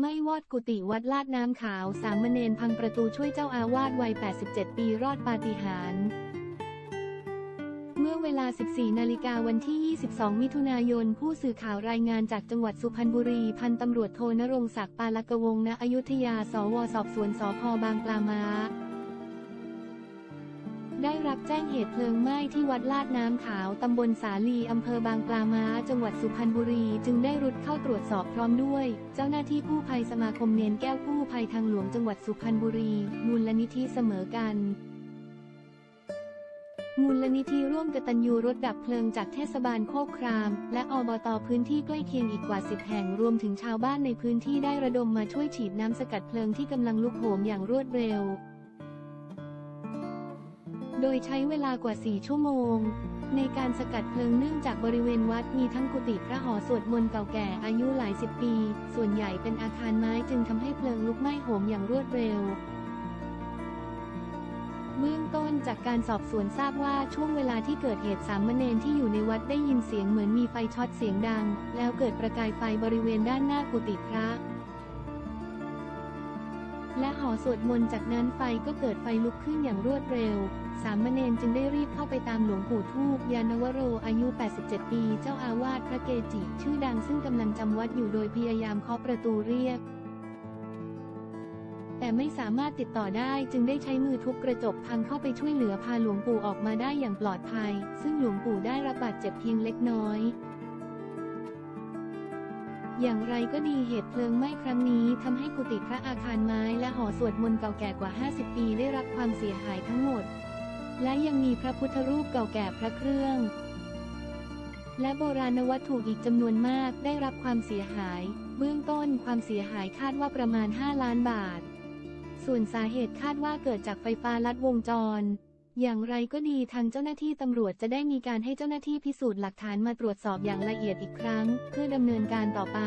ไม่วอดกุฏิวัดลาดน้ำขาว สามเณรพังประตูช่วยเจ้าอาวาสวัย 87 ปีรอดปาฏิหาริย์เมื่อเวลา 14 นาฬิกาวันที่ 22 มิถุนายน ผู้สื่อข่าวรายงานจากจังหวัดสุพรรณบุรี พันตำรวจโทนรงศักดิ์ปาลกวงณอยุธยา สว สอบสวนสพบางปลาม้า ได้รับแจ้งเหตุเพลิงไหม้ที่วัดลาดน้ำขาว ตำบลสาลีอำเภอบางปลาม้า จังหวัดสุพรรณบุรี จึงได้รุดเข้าตรวจสอบพร้อมด้วย เจ้าหน้าที่กู้ภัยสมาคมเนนแก้วกู้ภัยทางหลวงจังหวัดสุพรรณบุรี มูลนิธิเสมอกันมูลนิธิร่วมกตัญญูรถดับเพลิงจากเทศบาลโคกคราม และอบตพื้นที่ใกล้เคียงอีกกว่า 10 แห่งรวมถึงชาวบ้านในพื้นที่ได้ระดมมาช่วยฉีดน้ำสกัดเพลิงที่กำลังลุกโหมอย่างรวดเร็ว โดยใช้เวลากว่า 4 ชั่วโมง ในการสกัดเพลิงเนื่องจากบริเวณวัดมีทั้งกุฏิพระหอสวดมนต์เก่าแก่อายุหลายสิบปี ส่วนใหญ่เป็นอาคารไม้จึงทำให้เพลิงลุกไหม้โหมอย่างรวดเร็วเบื้องต้นจากการสอบสวนทราบว่าช่วงเวลาที่เกิดเหตุสามเณรที่อยู่ในวัดได้ยินเสียงเหมือนมีไฟช็อตเสียงดัง แล้วเกิดประกายไฟบริเวณด้านหน้ากุฏิพระ และหอสวดมนต์จากนั้นไฟก็เกิดไฟลุกขึ้นอย่างรวดเร็ว สามเณรจึงได้รีบเข้าไปตามหลวงปู่ทูบยานวโรอายุ 87 ปี เจ้าอาวาสพระเกจิ ชื่อดังซึ่งกำลังจำวัดอยู่โดยพยายามเคาะประตูเรียก แต่ไม่สามารถติดต่อได้จึงได้ใช้มือทุบกระจกพังเข้าไปช่วยเหลือพาหลวงปู่ออกมาได้อย่างปลอดภัย ซึ่งหลวงปู่ได้รับบาดเจ็บเพียงเล็กน้อย อย่างไรก็ดีเหตุเพลิงไหม้ครั้งนี้ทำให้กุฏิพระอาคารไม้และหอสวดมนต์เก่าแก่กว่า 50 ปีได้รับความเสียหายทั้งหมด และยังมีพระพุทธรูปเก่าแก่พระเครื่อง และโบราณวัตถุอีกจำนวนมากได้รับความเสียหาย เบื้องต้นความเสียหายคาดว่าประมาณ 5 ล้านบาท ส่วนสาเหตุคาดว่าเกิดจากไฟฟ้าลัดวงจร อย่างไรก็ดีทางเจ้าหน้าที่ตำรวจจะได้มีการให้เจ้าหน้าที่พิสูจน์หลักฐานมาตรวจสอบอย่างละเอียดอีกครั้ง เพื่อดำเนินการต่อไป